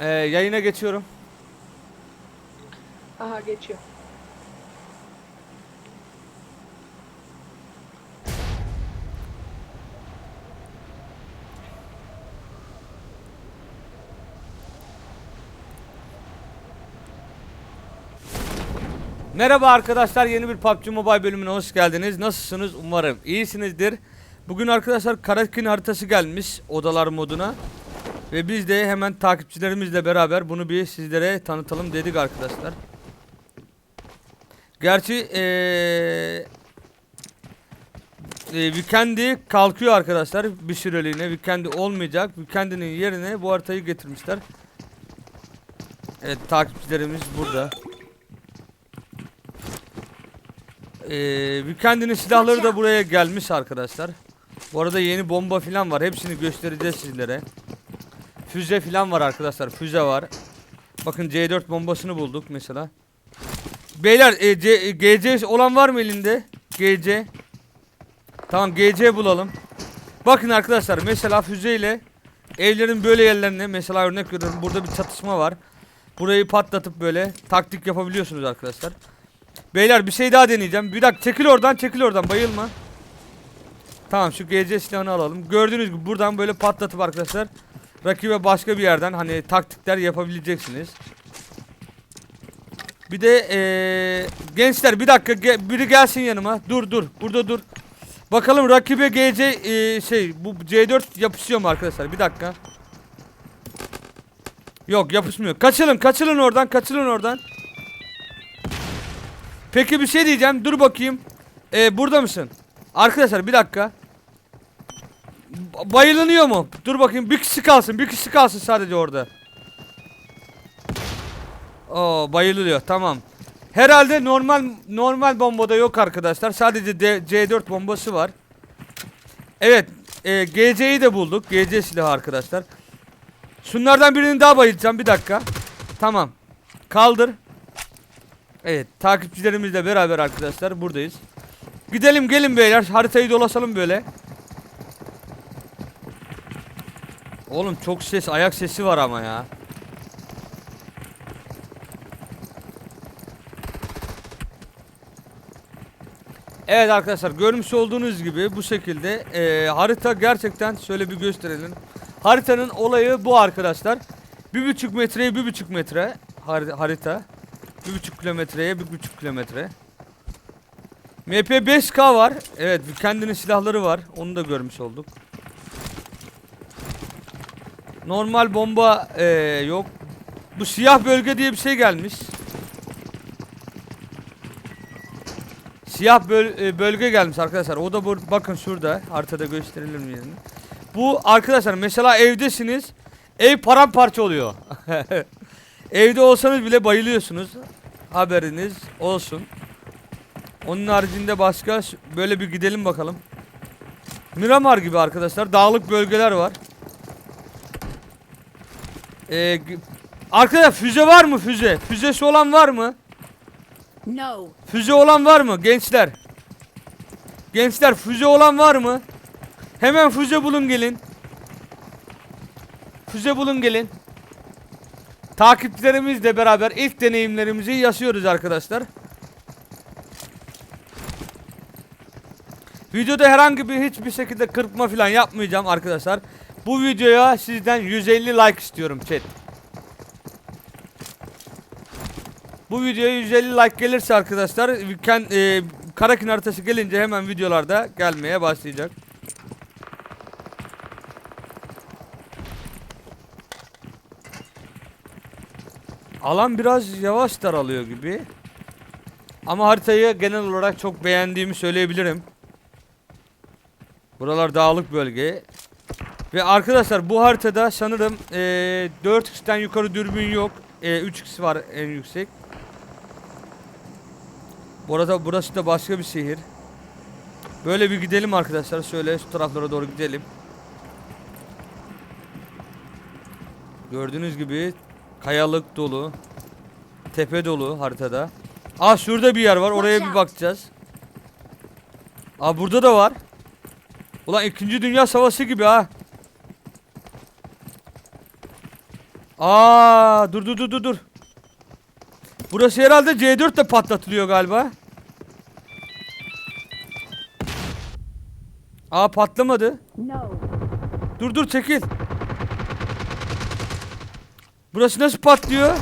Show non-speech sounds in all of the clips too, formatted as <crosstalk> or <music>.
Ee, yayına geçiyorum. Aha geçiyor. Merhaba arkadaşlar yeni bir PUBG Mobile bölümüne hoş geldiniz. Nasılsınız? Umarım iyisinizdir. Bugün arkadaşlar Karakin haritası gelmiş odalar moduna. Ve biz de hemen takipçilerimizle beraber bunu bir sizlere tanıtalım dedik arkadaşlar. Gerçi eee e, Weekend'i kalkıyor arkadaşlar bir süreliğine. Weekend'i olmayacak. Weekend'inin yerine bu haritayı getirmişler. Evet takipçilerimiz burada. Ee, Weekend'in silahları da buraya gelmiş arkadaşlar. Bu arada yeni bomba filan var. Hepsini göstereceğiz sizlere. Füze filan var arkadaşlar. Füze var. Bakın C4 bombasını bulduk mesela. Beyler e, C, e, GC olan var mı elinde? GC. Tamam GC bulalım. Bakın arkadaşlar mesela füzeyle evlerin böyle yerlerine mesela örnek veriyorum burada bir çatışma var. Burayı patlatıp böyle taktik yapabiliyorsunuz arkadaşlar. Beyler bir şey daha deneyeceğim. Bir dakika çekil oradan çekil oradan bayılma. Tamam şu GC silahını alalım. Gördüğünüz gibi buradan böyle patlatıp arkadaşlar rakibe başka bir yerden hani taktikler yapabileceksiniz. Bir de eee, gençler bir dakika ge- biri gelsin yanıma. Dur dur burada dur. Bakalım rakibe GC eee, şey bu C4 yapışıyor mu arkadaşlar? Bir dakika. Yok yapışmıyor. Kaçılın kaçılın oradan kaçılın oradan. Peki bir şey diyeceğim. Dur bakayım. Ee, burada mısın? Arkadaşlar bir dakika. Ba- Bayılınıyor mu? Dur bakayım. Bir kişi kalsın. Bir kişi kalsın sadece orada. Oo bayılıyor. Tamam. Herhalde normal normal bombada yok arkadaşlar. Sadece D- C4 bombası var. Evet. E, GC'yi de bulduk. GC silahı arkadaşlar. Şunlardan birini daha bayılacağım. Bir dakika. Tamam. Kaldır. Evet takipçilerimizle beraber arkadaşlar buradayız. Gidelim gelin beyler haritayı dolaşalım böyle. Oğlum çok ses ayak sesi var ama ya. Evet arkadaşlar görmüş olduğunuz gibi bu şekilde eee, harita gerçekten şöyle bir gösterelim. Haritanın olayı bu arkadaşlar. Bir buçuk metreye bir buçuk metre har- harita. Bir buçuk kilometreye bir buçuk kilometre. MP5K var. Evet kendinin silahları var. Onu da görmüş olduk. Normal bomba eee, yok. Bu siyah bölge diye bir şey gelmiş. Siyah böl- e, bölge gelmiş arkadaşlar. O da bu bakın şurada haritada gösterelim yerini. Bu arkadaşlar mesela evdesiniz. Ev paramparça oluyor. <laughs> Evde olsanız bile bayılıyorsunuz. Haberiniz olsun. Onun haricinde başka böyle bir gidelim bakalım. Miramar gibi arkadaşlar. Dağlık bölgeler var. Ee, arkadaşlar füze var mı füze? Füzesi olan var mı? No. Füze olan var mı gençler? Gençler füze olan var mı? Hemen füze bulun gelin. Füze bulun gelin. Takipçilerimizle beraber ilk deneyimlerimizi yaşıyoruz arkadaşlar. Videoda herhangi bir hiçbir şekilde kırpma falan yapmayacağım arkadaşlar. Bu videoya sizden 150 like istiyorum chat. Bu videoya 150 like gelirse arkadaşlar weekend, e, Karakin haritası gelince hemen videolarda gelmeye başlayacak. Alan biraz yavaş daralıyor gibi. Ama haritayı genel olarak çok beğendiğimi söyleyebilirim. Buralar dağlık bölge. Ve arkadaşlar bu haritada sanırım e, 4x'ten yukarı dürbün yok. E, 3x var en yüksek. Bu arada burası da başka bir şehir. Böyle bir gidelim arkadaşlar. Şöyle şu taraflara doğru gidelim. Gördüğünüz gibi kayalık dolu. Tepe dolu haritada. Aa şurada bir yer var. Oraya bir bakacağız. Aa burada da var. Ulan 2. Dünya Savaşı gibi ha. Aa dur dur dur dur dur. Burası herhalde C4 de patlatılıyor galiba. Aa patlamadı. No. Dur dur çekil. Burası nasıl patlıyor?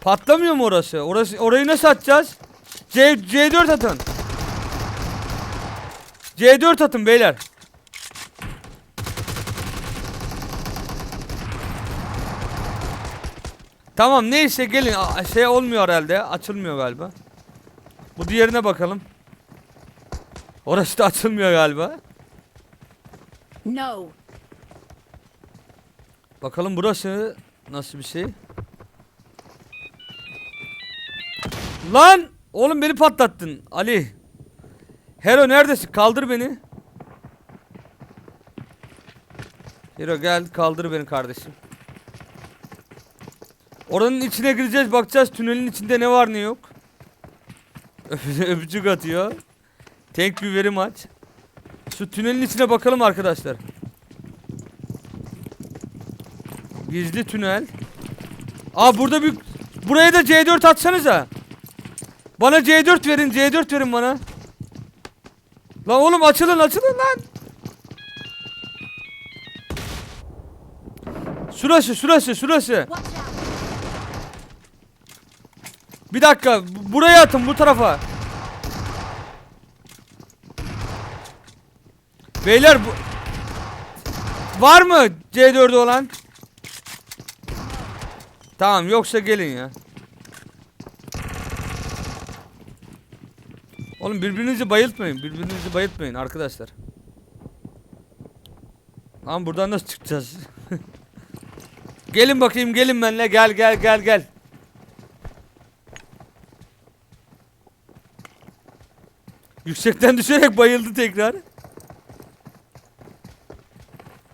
Patlamıyor mu orası? Orası orayı nasıl atacağız? C C4 atın. C4 atın beyler. Tamam neyse gelin Aa, şey olmuyor herhalde açılmıyor galiba. Bu diğerine bakalım. Orası da açılmıyor galiba. No. Bakalım burası nasıl bir şey. Lan! Oğlum beni patlattın Ali. Hero neredesin? Kaldır beni. Hero gel kaldır beni kardeşim. Oranın içine gireceğiz bakacağız tünelin içinde ne var ne yok. Öp- <laughs> Öpücük atıyor. Thank you very much. Şu tünelin içine bakalım arkadaşlar. Gizli tünel. Aa burada bir buraya da C4 atsanıza. Bana C4 verin, C4 verin bana. Lan oğlum açılın, açılın lan. Şurası, şurası, şurası. Bir dakika, bu- buraya atın bu tarafa. Beyler bu Var mı C4'ü olan? Tamam yoksa gelin ya. Oğlum birbirinizi bayıltmayın. Birbirinizi bayıltmayın arkadaşlar. Lan buradan nasıl çıkacağız? <laughs> gelin bakayım gelin benimle gel gel gel gel. Yüksekten düşerek bayıldı tekrar.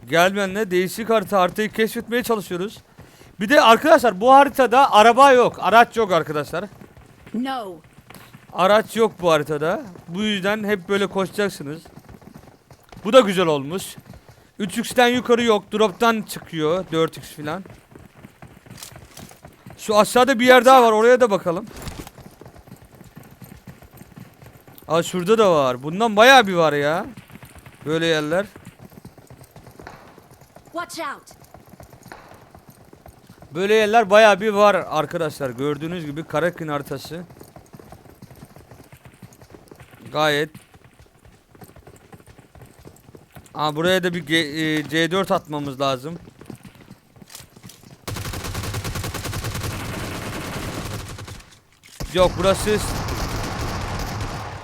Gel benimle değişik harita haritayı keşfetmeye çalışıyoruz. Bir de arkadaşlar bu haritada araba yok. Araç yok arkadaşlar. No. Araç yok bu haritada. Bu yüzden hep böyle koşacaksınız. Bu da güzel olmuş. 3x'ten yukarı yok. Drop'tan çıkıyor. 4x filan. Şu aşağıda bir yer daha var. Oraya da bakalım. Aa şurada da var. Bundan bayağı bir var ya. Böyle yerler. Watch out. Böyle yerler bayağı bir var arkadaşlar. Gördüğünüz gibi Karakin haritası. Gayet. Aa buraya da bir G- e, C4 atmamız lazım. Yok burası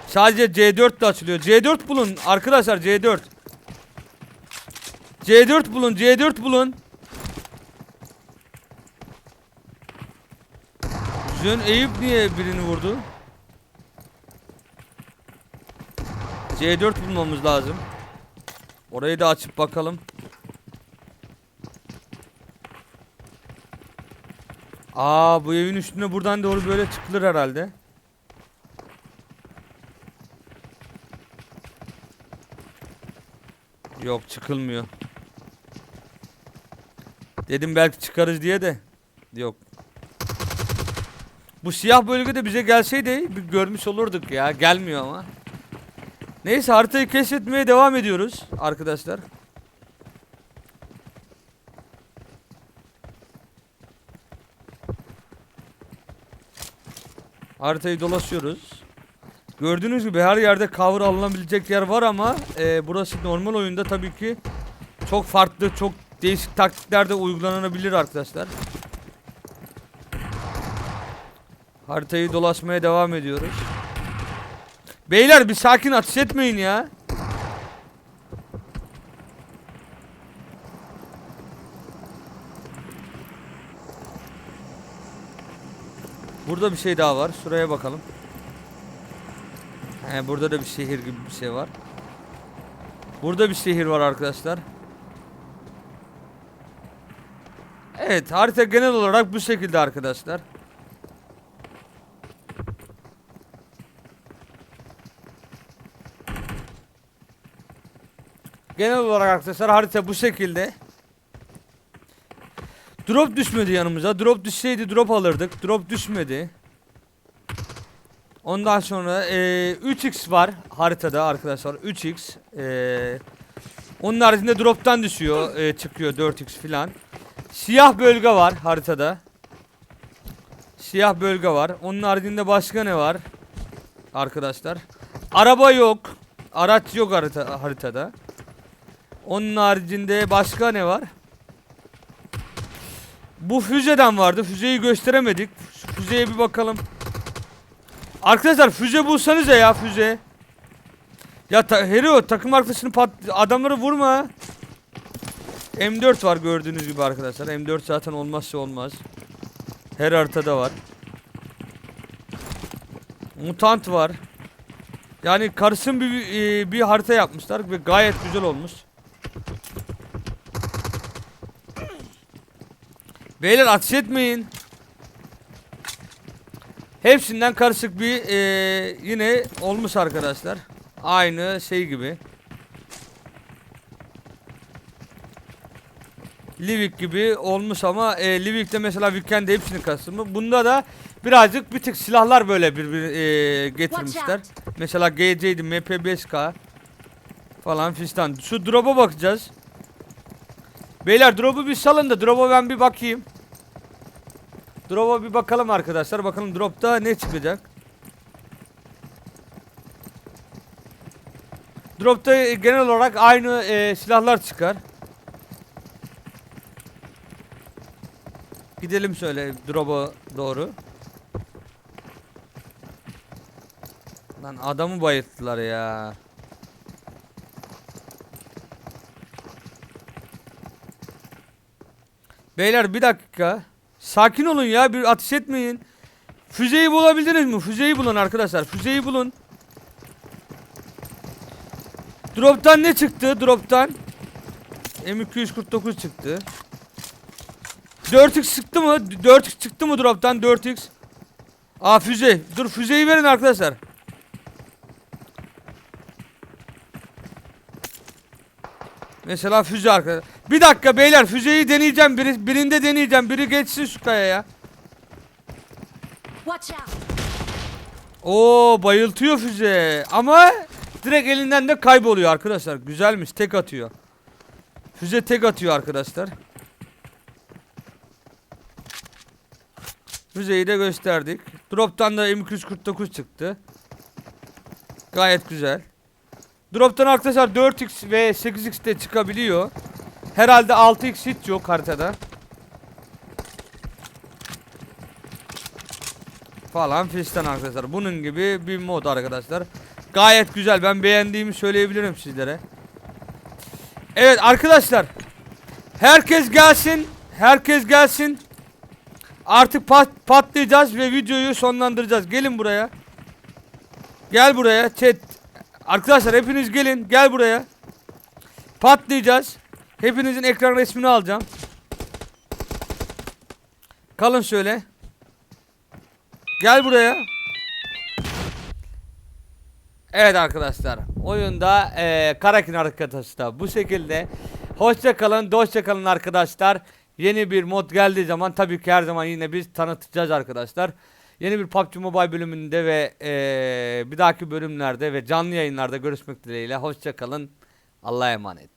sadece C4 de açılıyor. C4 bulun arkadaşlar C4. C4 bulun C4 bulun. Jön Eyüp niye birini vurdu? C4 bulmamız lazım. Orayı da açıp bakalım. Aa bu evin üstüne buradan doğru böyle çıkılır herhalde. Yok çıkılmıyor. Dedim belki çıkarız diye de. Yok. Bu siyah bölgede bize gelseydi bir görmüş olurduk ya. Gelmiyor ama. Neyse haritayı keşfetmeye devam ediyoruz arkadaşlar. Haritayı dolaşıyoruz. Gördüğünüz gibi her yerde cover alınabilecek yer var ama e, burası normal oyunda tabii ki çok farklı, çok değişik taktikler de uygulanabilir arkadaşlar. Haritayı dolaşmaya devam ediyoruz. Beyler bir sakin ateş etmeyin ya. Burada bir şey daha var. Şuraya bakalım. He, burada da bir şehir gibi bir şey var. Burada bir şehir var arkadaşlar. Evet harita genel olarak bu şekilde arkadaşlar. Genel olarak arkadaşlar harita bu şekilde. Drop düşmedi yanımıza. Drop düşseydi drop alırdık. Drop düşmedi. Ondan sonra eee 3x var haritada arkadaşlar 3x. Eee onun haricinde drop'tan düşüyor, eee, çıkıyor 4x filan. Siyah bölge var haritada. Siyah bölge var. Onun haricinde başka ne var? Arkadaşlar. Araba yok. Araç yok harita, haritada. Onun haricinde başka ne var? Bu füzeden vardı. Füzeyi gösteremedik. Füzeye bir bakalım. Arkadaşlar füze bulsanıza ya füze. Ya ta Hero takım arkadaşını pat adamları vurma. M4 var gördüğünüz gibi arkadaşlar. M4 zaten olmazsa olmaz. Her haritada var. Mutant var. Yani karışım bir bir, bir harita yapmışlar ve gayet güzel olmuş. Beyler ateş etmeyin. Hepsinden karışık bir eee, yine olmuş arkadaşlar. Aynı şey gibi. Livik gibi olmuş ama e, Livik'te mesela Weekend'de hepsini kastımı. Bunda da birazcık bir tık silahlar böyle bir, bir e, getirmişler. Mesela GC'ydi, MP5K falan fistan. Şu drop'a bakacağız. Beyler drop'u bir salın da drop'a ben bir bakayım. Drop'a bir bakalım arkadaşlar. Bakalım drop'ta ne çıkacak. Drop'ta genel olarak aynı e, silahlar çıkar. Gidelim şöyle drop'a doğru. Lan adamı bayılttılar ya. Beyler bir dakika. Sakin olun ya bir ateş etmeyin. Füzeyi bulabildiniz mi? Füzeyi bulun arkadaşlar. Füzeyi bulun. Drop'tan ne çıktı? Drop'tan M249 çıktı. 4x çıktı mı? 4x çıktı mı drop'tan 4x? Aa füze. Dur füzeyi verin arkadaşlar. Mesela füze arkadaşlar. Bir dakika beyler füzeyi deneyeceğim. Biri, birinde deneyeceğim. Biri geçsin şu kayaya. Oo bayıltıyor füze. Ama direkt elinden de kayboluyor arkadaşlar. Güzelmiş. Tek atıyor. Füze tek atıyor arkadaşlar. Füzeyi de gösterdik. Drop'tan da M249 çıktı. Gayet güzel. Drop'tan arkadaşlar 4x ve 8x de çıkabiliyor. Herhalde 6x hiç yok haritada. Falan fistan arkadaşlar. Bunun gibi bir mod arkadaşlar. Gayet güzel. Ben beğendiğimi söyleyebilirim sizlere. Evet arkadaşlar. Herkes gelsin. Herkes gelsin. Artık pat patlayacağız ve videoyu sonlandıracağız. Gelin buraya. Gel buraya chat. Arkadaşlar hepiniz gelin. Gel buraya. Patlayacağız. Hepinizin ekran resmini alacağım. Kalın şöyle. Gel buraya. Evet arkadaşlar. Oyunda eee Karakin arkadaşı da bu şekilde. Hoşça kalın, dostça kalın arkadaşlar. Yeni bir mod geldiği zaman tabii ki her zaman yine biz tanıtacağız arkadaşlar. Yeni bir PUBG Mobile bölümünde ve eee, bir dahaki bölümlerde ve canlı yayınlarda görüşmek dileğiyle. Hoşça kalın. Allah'a emanet.